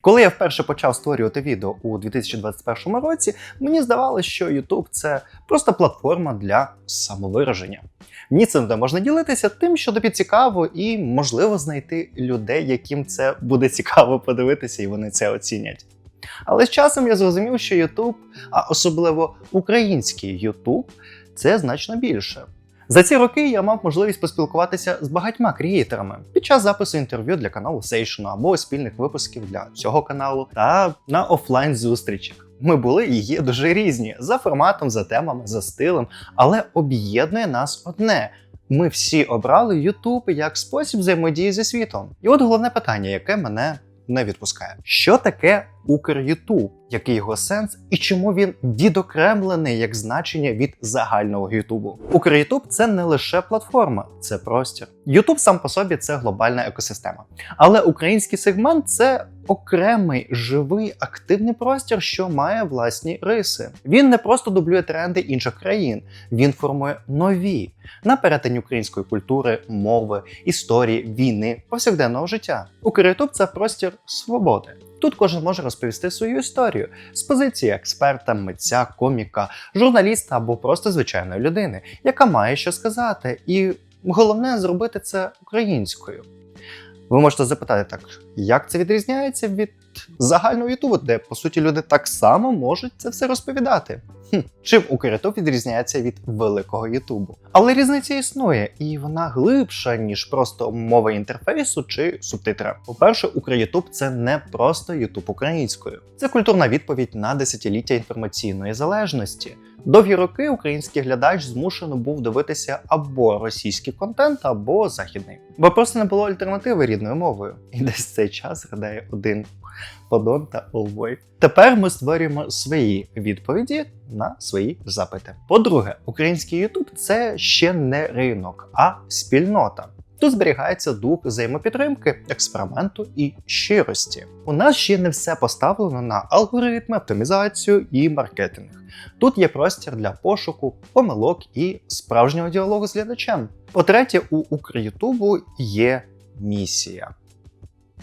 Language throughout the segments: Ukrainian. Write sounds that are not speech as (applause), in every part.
Коли я вперше почав створювати відео у 2021 році, мені здавалося, що YouTube – це просто платформа для самовираження. Ніцем де можна ділитися тим, що тобі цікаво, і можливо знайти людей, яким це буде цікаво подивитися, і вони це оцінять. Але з часом я зрозумів, що YouTube, а особливо український YouTube, це значно більше. За ці роки я мав можливість поспілкуватися з багатьма креаторами під час запису інтерв'ю для каналу Сейшну або спільних випусків для цього каналу та на офлайн зустрічах. Ми були і є дуже різні за форматом, за темами, за стилем, але об'єднує нас одне. Ми всі обрали YouTube як спосіб взаємодії зі світом. І от головне питання, яке мене не відпускає: що таке Укр-Ютуб? Який його сенс і чому він відокремлений як значення від загального Ютубу? Укр-Ютуб це не лише платформа, це простір. Ютуб сам по собі це глобальна екосистема. Але український сегмент це окремий живий активний простір, що має власні риси. Він не просто дублює тренди інших країн, він формує нові на перетині української культури, мови, історії, війни, повсякденного життя. Укр-Ютуб – це простір свободи. Тут кожен може розповісти свою історію з позиції експерта, митця, коміка, журналіста або просто звичайної людини, яка має що сказати, і головне зробити це українською. Ви можете запитати так, як це відрізняється від загального Ютубу, де по суті люди так само можуть це все розповідати. Хм, чим Укрютуб відрізняється від великого Ютубу? Але різниця існує, і вона глибша, ніж просто мова інтерфейсу чи субтитри. По-перше, Укрютуб це не просто Ютуб українською. Це культурна відповідь на десятиліття інформаційної залежності. Довгі роки український глядач змушено був дивитися або російський контент, або західний, бо просто не було альтернативи рідною мовою. І десь цей час гадає один подон та Олвой. Тепер ми створюємо свої відповіді на свої запити. По-друге, український Ютуб це ще не ринок, а спільнота. Тут зберігається дух взаємопідтримки, експерименту і щирості. У нас ще не все поставлено на алгоритми, оптимізацію і маркетинг. Тут є простір для пошуку, помилок і справжнього діалогу з глядачем. По-третє, у Укрютубу є місія.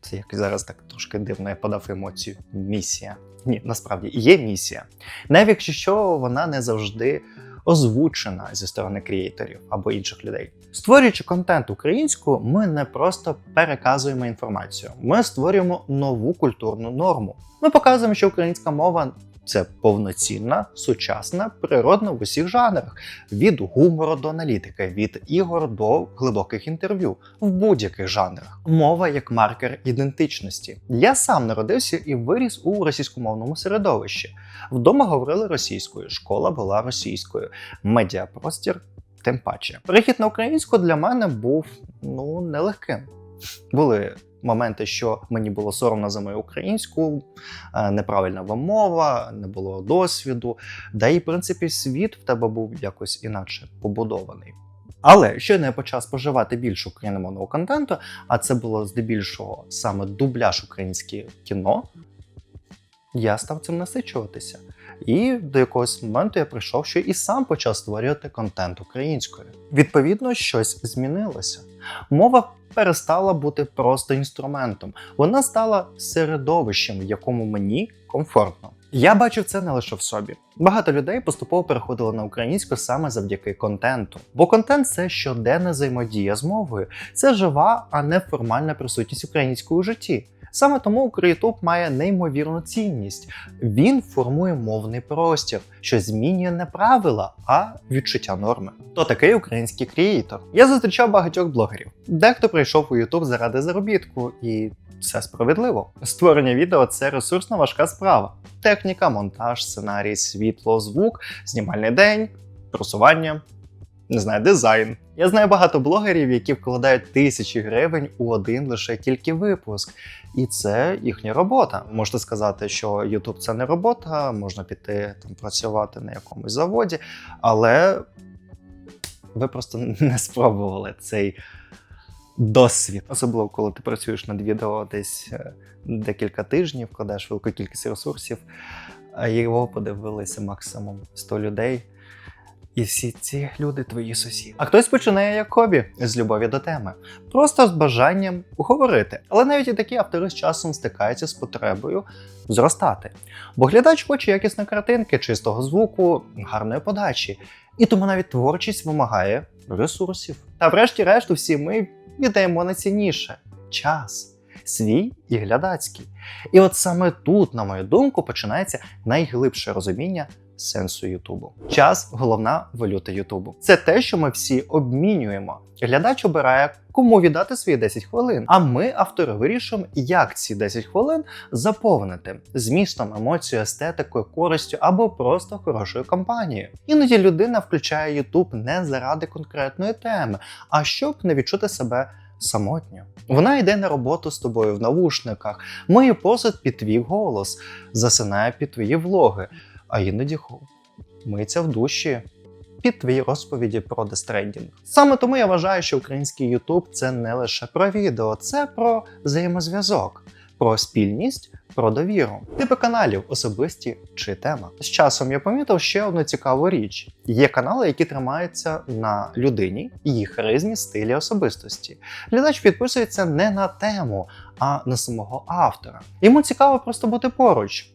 Це як зараз так трошки дивно я подав емоцію. Місія. Ні, насправді є місія. Навіть якщо що, вона не завжди озвучена зі сторони креаторів або інших людей. Створюючи контент українською, ми не просто переказуємо інформацію, ми створюємо нову культурну норму. Ми показуємо, що українська мова це повноцінна, сучасна, природна в усіх жанрах: від гумору до аналітики, від ігор до глибоких інтерв'ю в будь-яких жанрах. Мова як маркер ідентичності. Я сам народився і виріс у російськомовному середовищі. Вдома говорили російською, школа була російською, медіапростір тим паче. Перехід на українську для мене був ну нелегким. Були моменти, що мені було соромно за мою українську, е, неправильна вимова, не було досвіду. Да і в принципі світ в тебе був якось інакше побудований. Але щойно я почав споживати більше україномовного контенту, а це було здебільшого саме дубляж українське кіно, я став цим насичуватися. І до якогось моменту я прийшов, що і сам почав створювати контент українською. Відповідно, щось змінилося. Мова перестала бути просто інструментом, вона стала середовищем, в якому мені комфортно. Я бачив це не лише в собі. Багато людей поступово переходили на українську саме завдяки контенту. Бо контент це щоденна взаємодія з мовою, це жива, а не формальна присутність української у житті. Саме тому Укрютуб має неймовірну цінність. Він формує мовний простір, що змінює не правила, а відчуття норми. То такий український креатор. Я зустрічав багатьох блогерів. Дехто прийшов у Ютуб заради заробітку, і це справедливо. Створення відео це ресурсна важка справа. Техніка, монтаж, сценарій, світло, звук, знімальний день, просування. Не знаю, дизайн. Я знаю багато блогерів, які вкладають тисячі гривень у один лише тільки випуск. І це їхня робота. Можете сказати, що YouTube це не робота, можна піти там працювати на якомусь заводі, але ви просто не спробували цей досвід. Особливо, коли ти працюєш над відео десь е, декілька тижнів, вкладаєш велику кількість ресурсів, його подивилися максимум 100 людей. І всі ці люди твої сусіди. А хтось починає як хобі з любові до теми, просто з бажанням говорити. Але навіть і такі автори з часом стикаються з потребою зростати. Бо глядач хоче якісної картинки, чистого звуку, гарної подачі. І тому навіть творчість вимагає ресурсів. Та врешті-решт, всі ми віддаємо найцінніше час. Свій і глядацький. І от саме тут, на мою думку, починається найглибше розуміння сенсу Ютубу. Час головна валюта Ютубу. Це те, що ми всі обмінюємо. Глядач обирає, кому віддати свої 10 хвилин. А ми, автори, вирішуємо, як ці 10 хвилин заповнити змістом, емоцією, естетикою, користю або просто хорошою компанією. Іноді людина включає Ютуб не заради конкретної теми, а щоб не відчути себе самотньо. Вона йде на роботу з тобою в навушниках, миє посуд під твій голос, засинає під твої влоги, а іноді хо- миється в душі під твої розповіді про дестрендінг. Саме тому я вважаю, що український Ютуб це не лише про відео, це про взаємозв'язок, про спільність, про довіру, типи каналів, особисті чи тема. З часом я помітив ще одну цікаву річ: є канали, які тримаються на людині, її харизмі, стилі особистості. Глядач підписується не на тему, а на самого автора. Йому цікаво просто бути поруч.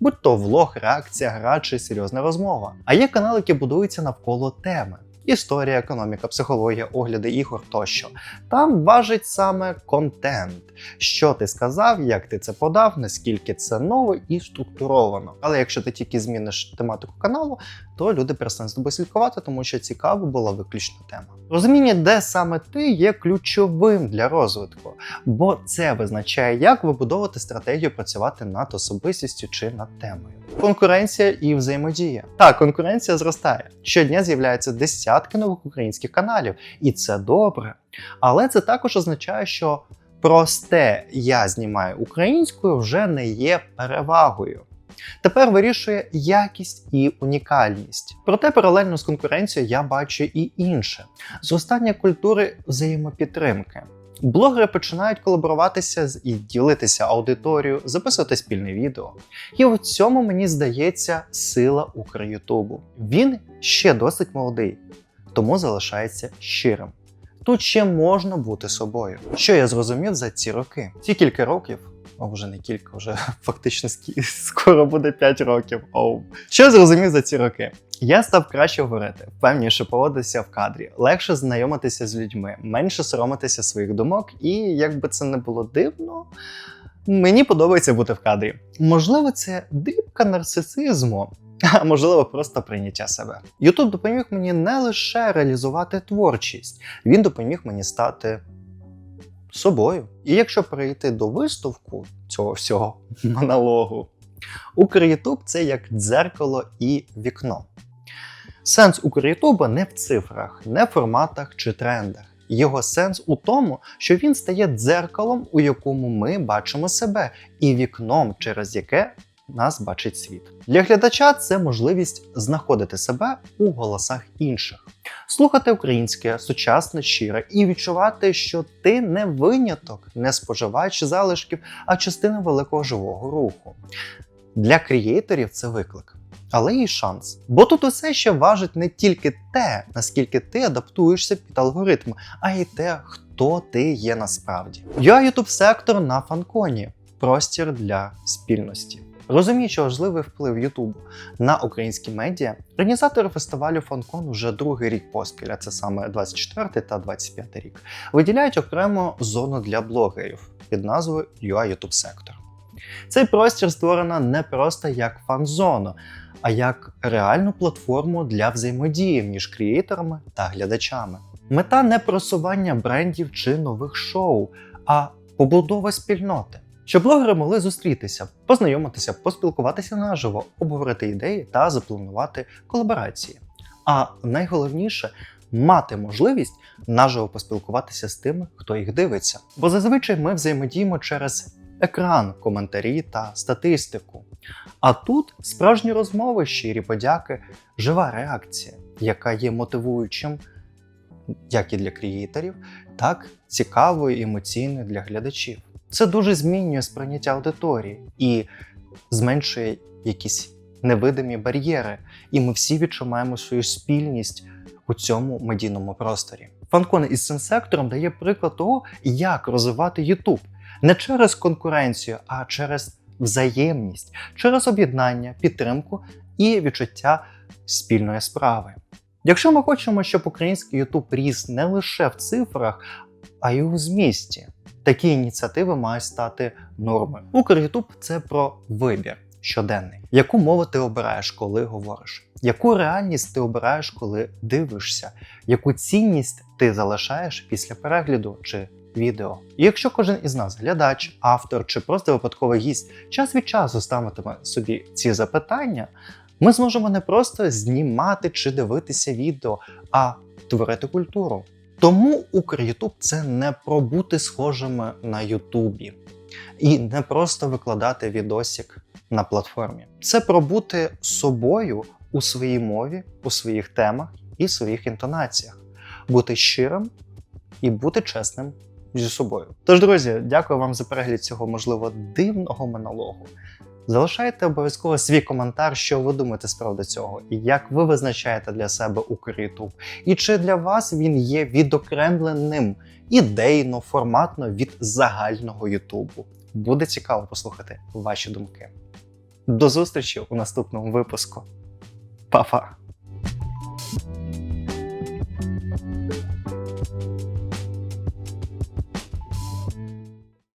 Будь то влог, реакція, гра чи серйозна розмова. А є канали, які будуються навколо теми. Історія, економіка, психологія, огляди ігор тощо. Там важить саме контент, що ти сказав, як ти це подав, наскільки це ново і структуровано. Але якщо ти тільки зміниш тематику каналу, то люди перестануть з тобою слідкувати, тому що цікава була виключно тема. Розуміння, де саме ти є ключовим для розвитку, бо це визначає, як вибудовувати стратегію працювати над особистістю чи над темою. Конкуренція і взаємодія. Так, конкуренція зростає. Щодня з'являється з'являються десятки нових українських каналів, і це добре. Але це також означає, що просте я знімаю українською вже не є перевагою. Тепер вирішує якість і унікальність. Проте паралельно з конкуренцією я бачу і інше: зростання культури взаємопідтримки. Блогери починають колаборуватися і ділитися аудиторією, записувати спільне відео. І в цьому мені здається сила Укрютубу. Він ще досить молодий, тому залишається щирим. Тут ще можна бути собою. Що я зрозумів за ці роки? Ці кілька років, о, вже не кілька, вже (laughs) фактично скоро буде 5 років. Оу. Що я зрозумів за ці роки? Я став краще говорити, впевніше поводитися в кадрі, легше знайомитися з людьми, менше соромитися своїх думок, і як би це не було дивно, мені подобається бути в кадрі. Можливо, це дрібка нарцисизму, а (laughs) можливо, просто прийняття себе. Ютуб допоміг мені не лише реалізувати творчість, він допоміг мені стати собою. І якщо перейти до виставку цього всього (laughs) монологу, Укрютуб це як дзеркало і вікно. Сенс Укрютуба не в цифрах, не в форматах чи трендах. Його сенс у тому, що він стає дзеркалом, у якому ми бачимо себе, і вікном, через яке нас бачить світ. Для глядача це можливість знаходити себе у голосах інших, слухати українське, сучасне, щире і відчувати, що ти не виняток, не споживач залишків, а частина великого живого руху. Для креаторів це виклик. Але і шанс. Бо тут усе ще важить не тільки те, наскільки ти адаптуєшся під алгоритм, а й те, хто ти є насправді. Я ютуб сектор на фанконі простір для спільності. Розуміючи важливий вплив Ютубу на українські медіа, організатори фестивалю Фанкон вже другий рік поспіль, а це саме 24 та 25 рік, виділяють окрему зону для блогерів під назвою UA YouTube Sector. Цей простір створено не просто як фан-зону, а як реальну платформу для взаємодії між креаторами та глядачами. Мета не просування брендів чи нових шоу, а побудова спільноти. Щоб блогери могли зустрітися, познайомитися, поспілкуватися наживо, обговорити ідеї та запланувати колаборації. А найголовніше мати можливість наживо поспілкуватися з тими, хто їх дивиться. Бо зазвичай ми взаємодіємо через екран, коментарі та статистику. А тут справжні розмови, щирі подяки, жива реакція, яка є мотивуючим як і для креаторів, так цікавою і емоційною для глядачів. Це дуже змінює сприйняття аудиторії і зменшує якісь невидимі бар'єри, і ми всі відчуваємо свою спільність у цьому медійному просторі. Фанкон із цим сектором дає приклад того, як розвивати YouTube не через конкуренцію, а через взаємність, через об'єднання, підтримку і відчуття спільної справи. Якщо ми хочемо, щоб український YouTube ріс не лише в цифрах, а й у змісті, такі ініціативи мають стати нормою. Укрютуб це про вибір щоденний. Яку мову ти обираєш, коли говориш? Яку реальність ти обираєш, коли дивишся? Яку цінність ти залишаєш після перегляду чи відео? І якщо кожен із нас, глядач, автор чи просто випадковий гість, час від часу ставитиме собі ці запитання, ми зможемо не просто знімати чи дивитися відео, а творити культуру. Тому Укрютуб це не про бути схожими на Ютубі і не просто викладати відосик на платформі. Це про бути собою у своїй мові, у своїх темах і своїх інтонаціях, бути щирим і бути чесним зі собою. Тож, друзі, дякую вам за перегляд цього можливо дивного монологу. Залишайте обов'язково свій коментар, що ви думаєте з приводу цього, і як ви визначаєте для себе Укрютуб, і чи для вас він є відокремленим ідейно, форматно від загального Ютубу. Буде цікаво послухати ваші думки. До зустрічі у наступному випуску. Па-па!